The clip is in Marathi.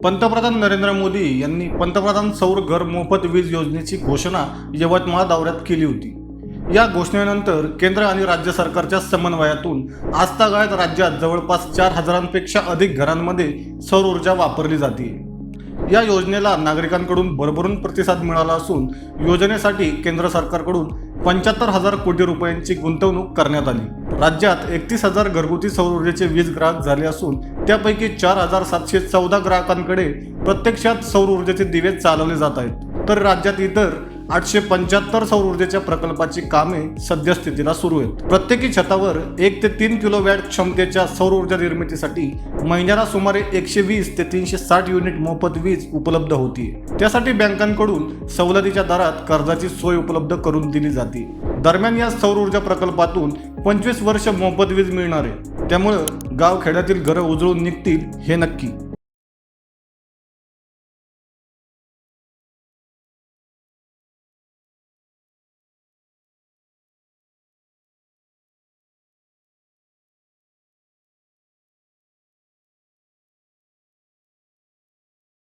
पंतप्रधान नरेंद्र मोदी यांनी पंतप्रधान सौर घर मोफत वीज योजनेची घोषणा यवतमाळ दौऱ्यात केली होती. या घोषणेनंतर केंद्र आणि राज्य सरकारच्या समन्वयातून आजतागायत राज्यात जवळपास चार हजारांपेक्षा अधिक घरांमध्ये सौर ऊर्जा वापरली जाते. या योजनेला नागरिकांकडून भरभरून प्रतिसाद मिळाला असून योजनेसाठी केंद्र सरकारकडून पंच्याहत्तर हजार कोटी रुपयांची गुंतवणूक करण्यात आली. राज्यात एकतीस हजार घरगुती सौर ऊर्जेचे वीज ग्राहक झाले असून त्यापैकी चार हजार सातशे चौदा ग्राहकांकडे प्रत्यक्षात सौर ऊर्जेचे दिवे चालवले जात आहेत. तर राज्यात इतर आठशे पंच्याहत्तर सौर ऊर्जेच्या प्रकल्पाची कामे सद्यस्थितीला सुरू आहेत. प्रत्येकी छतावर एक ते तीन किलो वॅट क्षमतेच्या सौर ऊर्जा निर्मितीसाठी महिन्याला सुमारे एकशे वीस ते तीनशे साठ युनिट मोफत वीज उपलब्ध होती त्यासाठी बँकांकडून सवलतीच्या दरात कर्जाची सोय उपलब्ध करून दिली जाते. दरम्यान या सौर ऊर्जा प्रकल्पातून पंचवीस वर्ष मोफत वीज मिळणार आहे. त्यामुळं गाव खेड्यातील घरं उजळून निघतील हे नक्की.